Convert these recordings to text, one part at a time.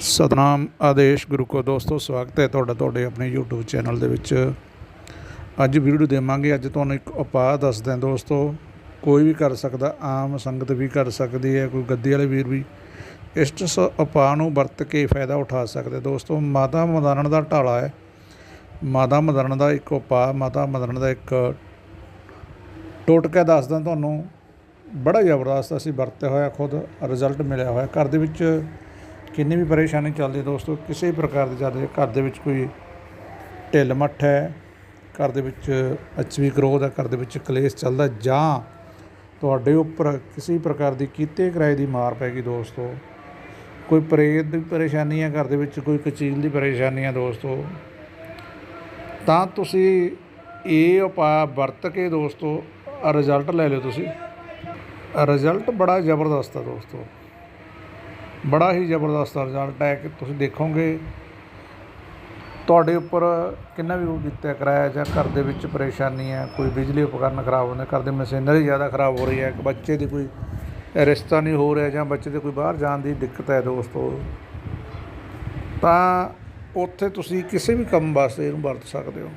ਸਤਨਾਮ ਆਦੇਸ਼ ਗੁਰੂ ਕੋ ਦੋਸਤੋ, ਸਵਾਗਤ ਹੈ ਤੁਹਾਡਾ ਤੁਹਾਡੇ ਆਪਣੇ YouTube ਚੈਨਲ ਦੇ ਵਿੱਚ। ਅੱਜ ਵੀਡੀਓ ਦੇਵਾਂਗੇ, ਅੱਜ ਤੁਹਾਨੂੰ ਇੱਕ ਉਪਾਅ ਦੱਸਦੇ ਹਾਂ ਦੋਸਤੋ। ਕੋਈ ਵੀ ਕਰ ਸਕਦਾ, ਆਮ ਸੰਗਤ ਵੀ ਕਰ ਸਕਦੀ ਹੈ, ਕੋਈ ਗੱਦੀ ਵਾਲੇ ਵੀਰ ਵੀ। ਇਸ ਉਪਾਅ ਨੂੰ ਵਰਤ ਕੇ ਫਾਇਦਾ ਉਠਾ ਸਕਦੇ ਦੋਸਤੋ। ਮਾਤਾ ਮਦਰਨ ਦਾ ਢਾਲਾ ਹੈ। ਮਾਤਾ ਮਦਰਨ ਦਾ ਇੱਕ ਉਪਾਅ, ਮਾਤਾ ਮਦਰਨ ਦਾ ਇੱਕ ਟੋਟਕਾ ਦੱਸਦਾ ਤੁਹਾਨੂੰ। ਬੜਾ ਜ਼ਬਰਦਸਤ ਅਸੀਂ ਵਰਤਿਆ ਹੋਇਆ ਖੁਦ ਰਿਜ਼ਲਟ ਮਿਲਿਆ ਹੋਇਆ। ਘਰ ਦੇ ਵਿੱਚ ਕਿੰਨੀ ਵੀ ਪਰੇਸ਼ਾਨੀ ਚੱਲਦੀ ਦੋਸਤੋ, ਕਿਸੇ ਵੀ ਪ੍ਰਕਾਰ ਦੀ ਚੱਲਦੀ ਹੈ ਘਰ ਦੇ ਵਿੱਚ ਕੋਈ ਢਿੱਲ ਮੱਠ ਹੈ, ਘਰ ਦੇ ਵਿੱਚ ਅਚਵੀ ਗਰੋਥ ਹੈ, ਘਰ ਦੇ ਵਿੱਚ ਕਲੇਸ਼ ਚੱਲਦਾ ਜਾਂ ਤੁਹਾਡੇ ਉੱਪਰ ਕਿਸੇ ਪ੍ਰਕਾਰ ਦੀ ਕੀਤੇ ਕਿਰਾਏ ਦੀ ਮਾਰ ਪੈ ਗਈ ਦੋਸਤੋ। ਕੋਈ ਪ੍ਰੇਤ ਦੀ ਪਰੇਸ਼ਾਨੀ ਹੈ, ਘਰ ਦੇ ਵਿੱਚ ਕੋਈ ਕਚੀਲ ਦੀ ਪਰੇਸ਼ਾਨੀ ਹੈ ਦੋਸਤੋ। ਤਾਂ ਤੁਸੀਂ ਇਹ ਉਪਾਅ ਵਰਤ ਕੇ ਦੋਸਤੋ ਰਿਜ਼ਲਟ ਲੈ ਲਿਓ ਤੁਸੀਂ। ਰਿਜ਼ਲਟ ਬੜਾ ਜ਼ਬਰਦਸਤ ਹੈ ਦੋਸਤੋ। ਬੜਾ ਹੀ ਜ਼ਬਰਦਸਤ ਰਿਜ਼ਲਟ ਹੈ ਕਿ ਤੁਸੀਂ ਦੇਖੋਗੇ, ਤੁਹਾਡੇ ਉੱਪਰ ਕਿੰਨਾ ਵੀ ਉਹ ਕੀਤਾ ਕਿਰਾਇਆ ਜਾਂ ਘਰ ਦੇ ਵਿੱਚ ਪਰੇਸ਼ਾਨੀ ਹੈ, ਕੋਈ ਬਿਜਲੀ ਉਪਕਰਨ ਖਰਾਬ ਹੁੰਦੇ, ਘਰ ਦੇ ਮਸ਼ੀਨਰੀ ਜ਼ਿਆਦਾ ਖਰਾਬ ਹੋ ਰਹੀ ਹੈ ਕਿ ਬੱਚੇ ਦੀ ਕੋਈ ਰਿਸ਼ਤਾ ਨਹੀਂ ਹੋ ਰਿਹਾ ਜਾਂ ਬੱਚੇ ਦੇ ਕੋਈ ਬਾਹਰ ਜਾਣ ਦੀ ਦਿੱਕਤ ਹੈ ਦੋਸਤੋ, ਤਾਂ ਉੱਥੇ ਤੁਸੀਂ ਕਿਸੇ ਵੀ ਕੰਮ ਵਾਸਤੇ ਇਹਨੂੰ ਵਰਤ ਸਕਦੇ ਹੋ।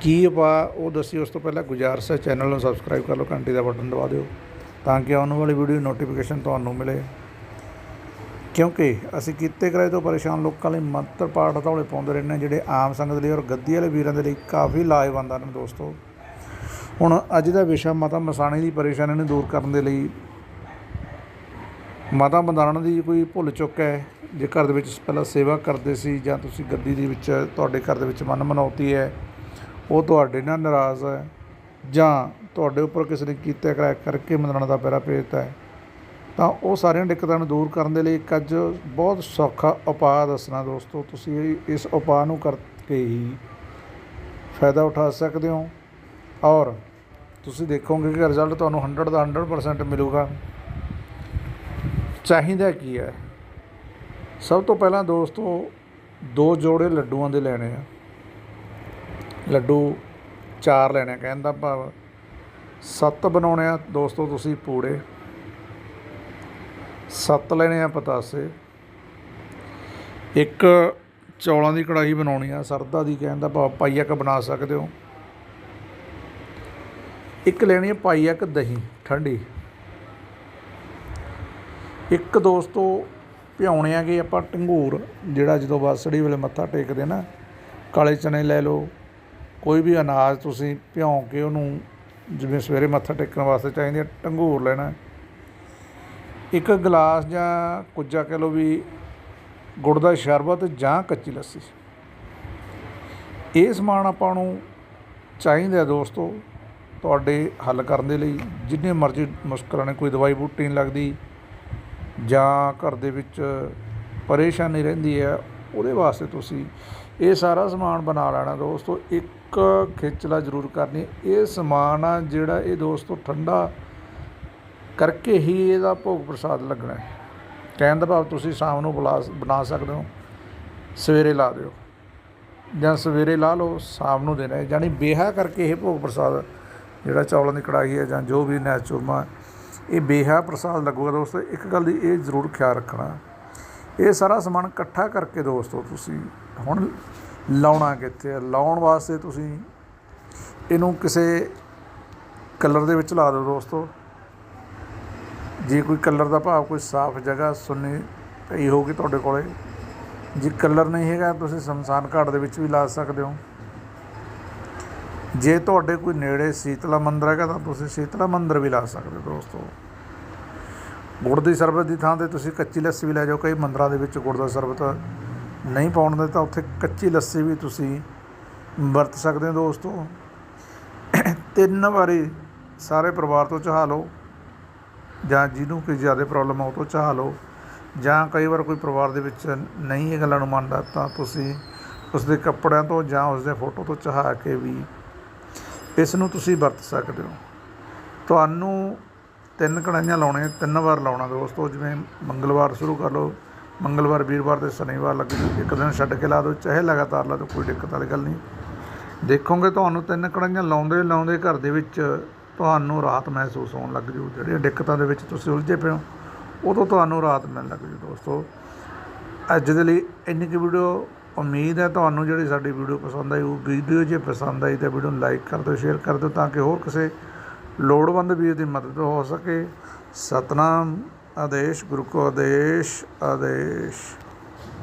ਕੀ ਉਪਾਅ ਉਹ ਦੱਸੀ, ਉਸ ਤੋਂ ਪਹਿਲਾਂ ਗੁਜ਼ਾਰਸ਼ ਹੈ, ਚੈਨਲ ਨੂੰ ਸਬਸਕ੍ਰਾਈਬ ਕਰ ਲਓ, ਘੰਟੀ ਦਾ ਬਟਨ ਦਬਾ ਦਿਓ, ਤਾਂ ਕਿ ਆਉਣ ਵਾਲੀ ਵੀਡੀਓ ਨੋਟੀਫਿਕੇਸ਼ਨ ਤੁਹਾਨੂੰ ਮਿਲੇ। ਕਿਉਂਕਿ ਅਸੀਂ ਕੀਤੇ ਕਿਰਾਏ ਤੋਂ ਪਰੇਸ਼ਾਨ ਲੋਕਾਂ ਲਈ ਮੰਤਰ ਪਾਠ ਹਥੌਲੇ ਪਾਉਂਦੇ ਰਹਿੰਦੇ ਹਾਂ, ਜਿਹੜੇ ਆਮ ਸੰਗਤ ਲਈ ਔਰ ਗੱਦੀ ਵਾਲੇ ਵੀਰਾਂ ਦੇ ਲਈ ਕਾਫੀ ਲਾਹੇਵੰਦ ਹਨ ਦੋਸਤੋ। ਹੁਣ ਅੱਜ ਦਾ ਵਿਸ਼ਾ ਮਾਤਾ ਮਸਾਣੇ ਦੀ ਪਰੇਸ਼ਾਨੀ ਨੂੰ ਦੂਰ ਕਰਨ ਦੇ ਲਈ ਮਾਤਾ ਮੰਦਾਣਾ ਦੀ ਕੋਈ ਭੁੱਲ ਚੁੱਕ ਹੈ? ਜੇ ਘਰ ਦੇ ਵਿੱਚ ਪਹਿਲਾਂ ਸੇਵਾ ਕਰਦੇ ਸੀ ਜਾਂ ਤੁਸੀਂ ਗੱਦੀ ਦੇ ਵਿੱਚ ਤੁਹਾਡੇ ਘਰ ਦੇ ਵਿੱਚ ਮਨ ਮਨਾਉਤੀ ਹੈ, ਉਹ ਤੁਹਾਡੇ ਨਾਲ ਨਾਰਾਜ਼ ਹੈ ਜਾਂ ਤੁਹਾਡੇ ਉੱਪਰ ਕਿਸੇ ਨੇ ਕੀਤਾ ਕਰਾਇਆ ਕਰਕੇ ਮੰਦਣਾ ਦਾ ਪੈਰਾ ਭੇਜਤਾ ਹੈ? ਤਾਂ ਉਹ ਸਾਰੀਆਂ ਦਿੱਕਤਾਂ ਨੂੰ ਦੂਰ ਕਰਨ ਦੇ ਲਈ ਇੱਕ ਅੱਜ ਬਹੁਤ ਸੌਖਾ ਉਪਾਅ ਦੱਸਣਾ ਦੋਸਤੋ ਤੁਸੀਂ ਇਸ ਉਪਾਅ ਨੂੰ ਕਰਕੇ ਹੀ ਫਾਇਦਾ ਉਠਾ ਸਕਦੇ ਹੋ। ਔਰ ਤੁਸੀਂ ਦੇਖੋਗੇ ਕਿ ਰਿਜ਼ਲਟ ਤੁਹਾਨੂੰ 100 ਦਾ 100% ਮਿਲੂਗਾ। ਚਾਹੀਦਾ ਕੀ ਹੈ? ਸਭ ਤੋਂ ਪਹਿਲਾਂ ਦੋਸਤੋ ਦੋ ਜੋੜੇ ਲੱਡੂਆਂ ਦੇ ਲੈਣੇ ਆ। ਲੱਡੂ ਚਾਰ ਲੈਣੇ ਆ, ਕਹਿਣ ਦਾ ਭਾਵ ਸੱਤ ਬਣਾਉਣੇ ਆ। ਦੋਸਤੋ ਤੁਸੀਂ ਪੂੜੇ ਸੱਤ ਲੈਣੇ ਆ ਪਤਾਸੇ। ਇੱਕ ਚੌਲਾਂ ਦੀ ਕੜਾਹੀ ਬਣਾਉਣੀ ਆ, ਸਰਦਾ ਦੀ ਕਹਿਣ ਦਾ ਭਾਵ ਪਾਈਆ ਕ ਬਣਾ ਸਕਦੇ ਹੋ। ਇੱਕ ਲੈਣੀ ਹੈ ਪਾਈਆ ਕ ਦਹੀਂ, ਠੰਡੀ। ਇੱਕ ਦੋਸਤੋ, ਭਿਉਣੇ ਆਗੇ ਆਪਾਂ ਟੰਗੂਰ, ਜਿਹੜਾ ਜਦੋਂ ਬਾਸੜੀ ਵੇਲੇ ਮੱਥਾ ਟੇਕਦੇ ਨਾ, ਕਾਲੇ ਚਨੇ ਲੈ ਲਓ। ਕੋਈ ਵੀ ਅਨਾਜ ਤੁਸੀਂ ਭਿਉਂ ਕੇ ਉਹਨੂੰ, ਜਿਵੇਂ ਸਵੇਰੇ ਮੱਥਾ ਟੇਕਣ ਵਾਸਤੇ ਚਾਹੀਦੀ ਹੈ ਟੰਗੂਰ ਲੈਣਾ। ਇੱਕ ਗਲਾਸ ਜਾਂ ਕੁੱਜਾ ਕਹਿ ਲਓ ਵੀ ਗੁੜ ਦਾ ਸ਼ਰਬਤ ਜਾਂ ਕੱਚੀ ਲੱਸੀ। ਇਹ ਸਮਾਨ ਆਪਾਂ ਨੂੰ ਚਾਹੀਦਾ ਦੋਸਤੋ ਤੁਹਾਡੇ ਹੱਲ ਕਰਨ ਦੇ ਲਈ। ਜਿੰਨੇ ਮਰਜ਼ੀ ਮੁਸ਼ਕਲਾਂ ਨੇ, ਕੋਈ ਦਵਾਈ ਬੂਟੀ ਨਹੀਂ ਲੱਗਦੀ ਜਾਂ ਘਰ ਦੇ ਵਿੱਚ ਪਰੇਸ਼ਾਨੀ ਰਹਿੰਦੀ ਹੈ, ਉਹਦੇ ਵਾਸਤੇ ਤੁਸੀਂ ਇਹ ਸਾਰਾ ਸਮਾਨ ਬਣਾ ਲੈਣਾ ਦੋਸਤੋ। ਇੱਕ ਖੇਚਲਾ ਜ਼ਰੂਰ ਕਰਨੀ। ਇਹ ਸਮਾਨ ਆ ਜਿਹੜਾ ਇਹ ਦੋਸਤੋ ਠੰਡਾ ਕਰਕੇ ਹੀ ਇਹਦਾ ਭੋਗ ਪ੍ਰਸਾਦ ਲੱਗਣਾ ਹੈ। ਕਹਿਣ ਦਾ ਭਾਵ ਤੁਸੀਂ ਸ਼ਾਮ ਨੂੰ ਬੁਲਾ ਬਣਾ ਸਕਦੇ ਹੋ। ਸਵੇਰੇ ਲਾ ਦਿਓ। ਜਾਂ ਸਵੇਰੇ ਲਾ ਲਓ, ਸ਼ਾਮ ਨੂੰ ਦੇਣਾ ਹੈ। ਬੇਹਾ ਕਰਕੇ ਇਹ ਭੋਗ ਪ੍ਰਸਾਦ ਜਿਹੜਾ ਚੌਲਾਂ ਦੀ ਕੜਾਹੀ ਹੈ ਜਾਂ ਜੋ ਵੀ ਨੈਚੁਰਮਾ ਇਹ ਬੇਹਾ ਪ੍ਰਸਾਦ ਲੱਗੂਗਾ ਦੋਸਤੋ। ਇੱਕ ਗੱਲ ਦੀ ਇਹ ਜ਼ਰੂਰ ਖਿਆਲ ਰੱਖਣਾ। ਇਹ ਸਾਰਾ ਸਮਾਨ ਇਕੱਠਾ ਕਰਕੇ ਦੋਸਤੋ, ਤੁਸੀਂ ਹੁਣ ਲਾਉਣਾ ਕਿੱਥੇ ਹੈ? ਲਾਉਣ ਵਾਸਤੇ ਤੁਸੀਂ ਇਹਨੂੰ ਕਿਸੇ ਕਲਰ ਦੇ ਵਿੱਚ ਲਾ ਦਿਓ ਦੋਸਤੋ। ਜੇ ਕੋਈ ਕਲਰ ਦਾ ਭਾਵ ਕੋਈ ਸਾਫ਼ ਜਗ੍ਹਾ ਸੁੰਨੀ ਪਈ ਹੋਊਗੀ ਤੁਹਾਡੇ ਕੋਲੇ, ਜੇ ਕਲਰ ਨਹੀਂ ਹੈਗਾ ਤੁਸੀਂ ਸ਼ਮਸ਼ਾਨ ਘਾਟ ਦੇ ਵਿੱਚ ਵੀ ਲਾ ਸਕਦੇ ਹੋ। ਜੇ ਤੁਹਾਡੇ ਕੋਈ ਨੇੜੇ ਸੀਤਲਾ ਮੰਦਰ ਹੈਗਾ ਤਾਂ ਤੁਸੀਂ ਸੀਤਲਾ ਮੰਦਰ ਵੀ ਲਾ ਸਕਦੇ ਹੋ ਦੋਸਤੋ। ਗੁੜ ਦੀ ਸ਼ਰਬਤ ਦੀ ਥਾਂ ਤੇ ਤੁਸੀਂ ਕੱਚੀ ਲੱਸੀ ਵੀ ਲੈ ਜਾਓ, ਕਈ ਮੰਦਰਾਂ ਦੇ ਵਿੱਚ ਗੁੜ ਦਾ ਸ਼ਰਬਤ ਨਹੀਂ ਪਾਉਣ ਦੇ ਤਾਂ ਉੱਥੇ ਕੱਚੀ ਲੱਸੀ ਵੀ ਤੁਸੀਂ ਵਰਤ ਸਕਦੇ ਹੋ ਦੋਸਤੋ। ਤਿੰਨ ਵਾਰੀ ਸਾਰੇ ਪਰਿਵਾਰ ਤੋਂ ਚਾਹ ਲਓ। ਜਾਂ ਜਿਹਨੂੰ ਕੋਈ ਜ਼ਿਆਦਾ ਪ੍ਰੋਬਲਮ ਆ, ਉਹ ਤੋਂ ਚਾਹ ਲਓ। ਜਾਂ ਕਈ ਵਾਰ ਕੋਈ ਪਰਿਵਾਰ ਦੇ ਵਿੱਚ ਨਹੀਂ ਇਹ ਗੱਲਾਂ ਨੂੰ ਮੰਨਦਾ, ਤਾਂ ਤੁਸੀਂ ਉਸਦੇ ਕੱਪੜਿਆਂ ਤੋਂ ਜਾਂ ਉਸਦੇ ਫੋਟੋ ਤੋਂ ਚਾਹ ਕੇ ਵੀ ਇਸ ਨੂੰ ਤੁਸੀਂ ਵਰਤ ਸਕਦੇ ਹੋ। ਤੁਹਾਨੂੰ ਤਿੰਨ ਕੜਾਈਆਂ ਲਾਉਣੇ, ਤਿੰਨ ਵਾਰ ਲਾਉਣਾ ਦੋਸਤੋ, ਜਿਵੇਂ ਮੰਗਲਵਾਰ ਸ਼ੁਰੂ ਕਰ ਲਓ, ਮੰਗਲਵਾਰ, ਵੀਰਵਾਰ ਤੇ ਸ਼ਨੀਵਾਰ ਲੱਗ ਇੱਕ ਦਿਨ ਛੱਡ ਕੇ ਲਾ ਦਿਓ, ਚਾਹੇ ਲਗਾਤਾਰ ਲਾ ਦਿਓ, ਕੋਈ ਦਿੱਕਤ ਵਾਲੀ ਗੱਲ ਨਹੀਂ। ਦੇਖੋਗੇ ਤੁਹਾਨੂੰ ਤਿੰਨ ਕੜਾਈਆਂ ਲਾਉਂਦੇ ਲਾਉਂਦੇ ਘਰ ਦੇ ਵਿੱਚ ਤੁਹਾਨੂੰ ਰਾਹਤ ਮਹਿਸੂਸ ਹੋਣ ਲੱਗ ਜੂ, ਜਿਹੜੀਆਂ ਦਿੱਕਤਾਂ ਦੇ ਵਿੱਚ ਤੁਸੀਂ ਉਲਝੇ ਪਏ ਹੋ, ਉਦੋਂ ਤੁਹਾਨੂੰ ਰਾਹਤ ਮਿਲਣ ਲੱਗ ਜੂ ਦੋਸਤੋ। ਅੱਜ ਦੇ ਲਈ ਇੰਨੀ ਕੁ ਵੀਡੀਓ ਉਮੀਦ ਹੈ ਤੁਹਾਨੂੰ ਜਿਹੜੀ ਸਾਡੀ ਵੀਡੀਓ ਪਸੰਦ ਆਈ, ਉਹ ਵੀਡੀਓ ਜੇ ਪਸੰਦ ਆਈ ਤਾਂ ਵੀਡੀਓ ਨੂੰ ਲਾਈਕ ਕਰ ਦਿਓ ਸ਼ੇਅਰ ਕਰ ਦਿਓ ਤਾਂ ਕਿ ਹੋਰ ਕਿਸੇ ਲੋੜਵੰਦ ਵੀਰ ਦੀ ਮਦਦ ਹੋ ਸਕੇ। ਸਤਨਾਮ, ਆਦੇਸ਼, ਗੁਰੂ ਕੋ ਆਦੇਸ਼ ਆਦੇਸ਼।